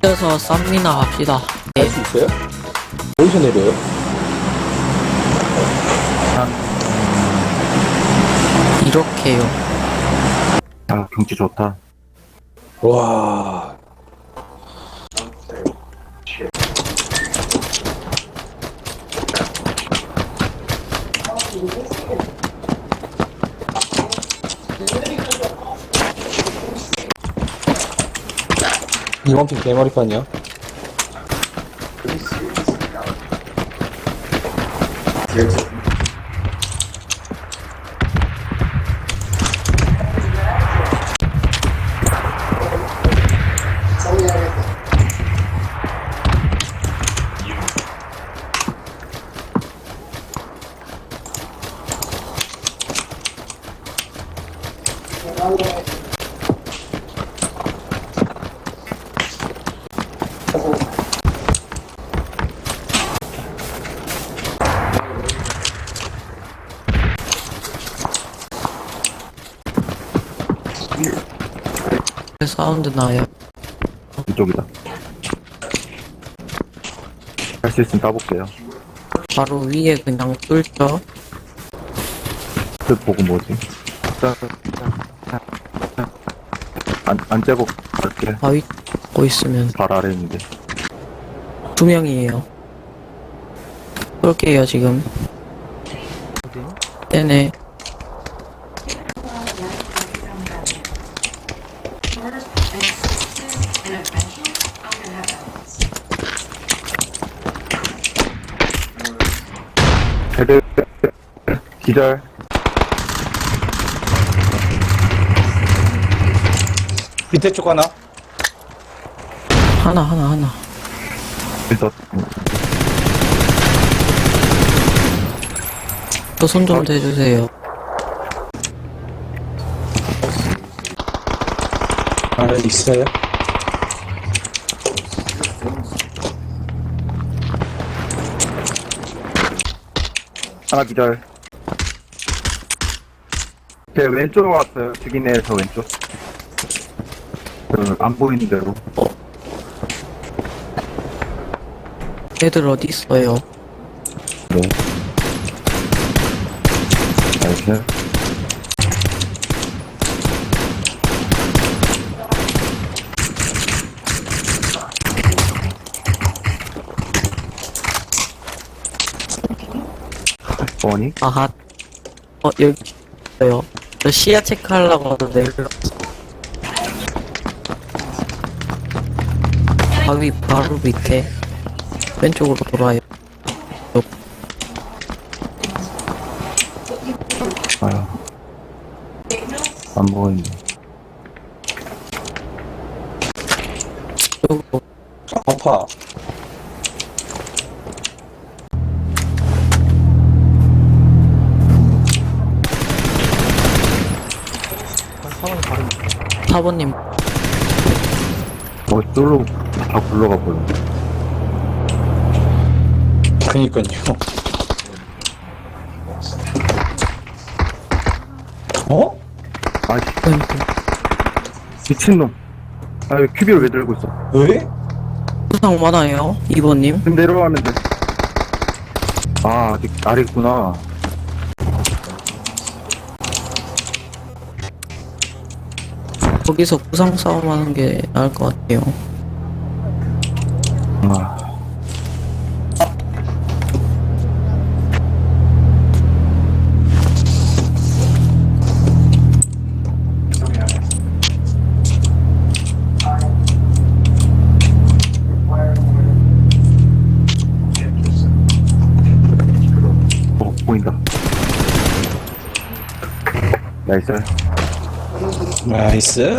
그래서 쌈미나 갑시다. 할 수 있어요? 어디서 내려요? 이렇게요. 아 경치 좋다 와. 이만큼 개머리판이야? 사운드 나요. 이쪽이다. 할 수 있으면 따볼게요. 바로 위에 그냥 뚫죠. 그 보고 뭐지? 안, 안 째고 갈게. 바 위고 있으면 발 아래 있는데 두 명이에요. 뚫게요 지금. 네네. 헤드 기절 밑에 쪽 하나? 하나 하나 하나. 그래서 또손 좀 대주세요. 아, 있어요? 하나 기절 제 왼쪽으로 왔어요 죽이네에서 왼쪽 그, 안 보이는 대로 애들 어디 있어요? 네 나이스 뭐니? 아하. 어 여기 있어요. 저 시야 체크하려고 내려. 바위 바로 밑에 왼쪽으로 돌아요. 아유 안 보이네 쪽으로 아파. 사모님 뭐 쫄로 다 굴러가 버려 그니까요. 어? 왼쪽 미친놈 아왜 큐비를 왜 들고 있어 왜? 부상 많아요. 2번님 지금 내려왔는데 아 아직 아래 있구나 거기서 부상 싸움하는 게 나을 것 같아요. 아 보인다. 나이스. 나이스.